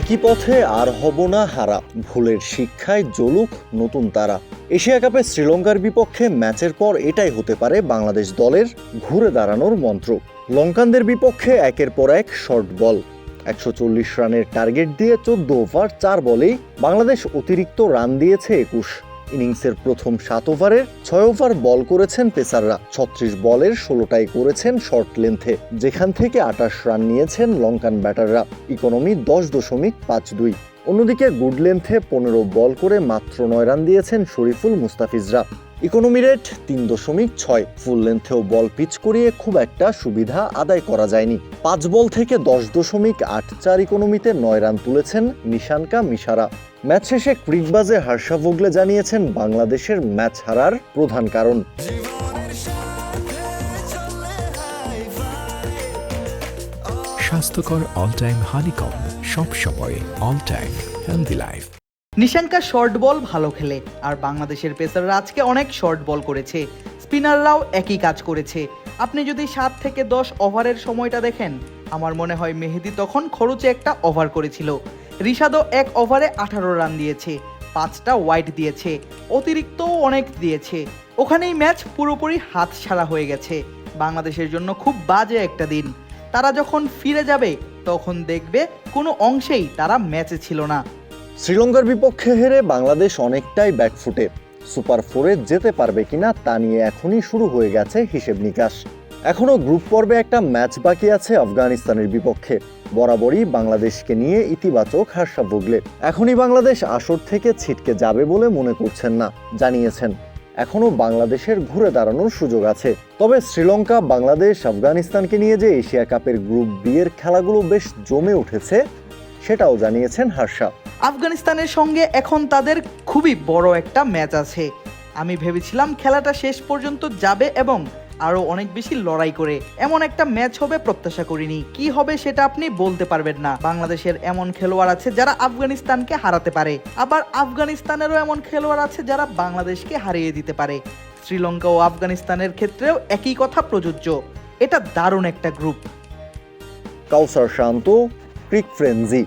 একই পথে আর হব না হারা। ভুলের শিক্ষায় জ্বলুক নতুন তারা। এশিয়া কাপে শ্রীলঙ্কার বিপক্ষে ম্যাচের পর এটাই হতে পারে বাংলাদেশ দলের ঘুরে দাঁড়ানোর মন্ত্র। লঙ্কানদের বিপক্ষে একের পর এক শর্ট বল। একশো চল্লিশ রানের টার্গেট দিয়ে চোদ্দ ওভার, চার বলেই বাংলাদেশ অতিরিক্ত রান দিয়েছে একুশ। ইনিংসের প্রথম সাত ওভারের ছয় ওভার বল করেছেন পেসাররা। ছত্রিশ বলের ষোলোটাই করেছেন শর্ট লেন্থে, যেখান থেকে আটাশ রান নিয়েছেন লঙ্কান ব্যাটাররা। ইকোনমি দশ দশমিক পাঁচ দুই। অন্যদিকে গুড লেন্থে পনেরো বল করে মাত্র নয় রান দিয়েছেন শরীফুল মুস্তাফিজরা। ইকোনমি রেট তিন দশমিক ছয়। ফুল লেন্থেও বল পিচ করিয়ে খুব একটা সুবিধা আদায় করা যায়নি। পাঁচ বল থেকে দশ দশমিক আট চার ইকোনমিতে নয় রান তুলেছেন নিশানকা মিশারা। ম্যাচ শেষে ক্রিকবাজে হার্ষা ভোগলে জানিয়েছেন বাংলাদেশের ম্যাচ হারার প্রধান কারণ। স্বাস্থ্যকর অল টাইম হানিকম সব সময় all time healthy life Nissanka short ball ভালো খেলে, আর বাংলাদেশের পেসাররা আজকে অনেক শর্ট বল করেছে। স্পিনাররাও একই কাজ করেছে। আপনি যদি সাত থেকে দশ ওভারের সময়টা দেখেন, আমার মনে হয় মেহেদি তখন খরচে একটা ওভার করেছিল। রিশাদও এক ওভারে আঠারো রান দিয়েছে, পাঁচটা ওয়াইড দিয়েছে, অতিরিক্তও অনেক দিয়েছে। ওখানেই ম্যাচ পুরোপুরি হাত ছাড়া হয়ে গেছে। বাংলাদেশের জন্য খুব বাজে একটা দিন। তারা যখন ফিরে যাবে, তখন দেখবে কোনো অংশেই তারা ম্যাচে ছিল না। শ্রীলঙ্কার বিপক্ষে হেরে বাংলাদেশ অনেকটাই ব্যাকফুটে। সুপার ফোরে যেতে পারবে কিনা তা নিয়ে এখনই শুরু হয়ে গেছে হিসেব নিকাশ। এখনও গ্রুপ পর্বে একটা ম্যাচ বাকি আছে আফগানিস্তানের বিপক্ষে। বরাবরই বাংলাদেশকে নিয়ে ইতিবাচক হার্ষা ভোগলে। এখনই বাংলাদেশ আসর থেকে ছিটকে যাবে বলে মনে করছেন না, জানিয়েছেন। এখনও বাংলাদেশের ঘুরে দাঁড়ানোর সুযোগ আছে। তবে শ্রীলঙ্কা, বাংলাদেশ, আফগানিস্তানকে নিয়ে যে এশিয়া কাপের গ্রুপ বি এর খেলাগুলো বেশ জমে উঠেছে, সেটাও জানিয়েছেন হার্ষা আফগানিস্তানের সঙ্গে এখন তাদের খুবই বড় একটা ম্যাচ আছে। আমি ভেবেছিলাম খেলাটা শেষ পর্যন্ত যাবে এবং আরও অনেক বেশি লড়াই করে। এমন একটা ম্যাচ হবে প্রত্যাশা করিনি। কি হবে সেটা আপনি বলতে পারবেন না। বাংলাদেশের এমন খেলোয়াড় আছে যারা আফগানিস্তানকে হারাতে পারে। আবার আফগানিস্তানেরও এমন খেলোয়াড় আছে যারা বাংলাদেশকে হারিয়ে দিতে পারে। শ্রীলঙ্কা ও আফগানিস্তানের ক্ষেত্রেও একই কথা প্রযোজ্য। এটা দারুণ একটা গ্রুপ। কাউসার শান্ত, ক্রিক ফ্রেন্জি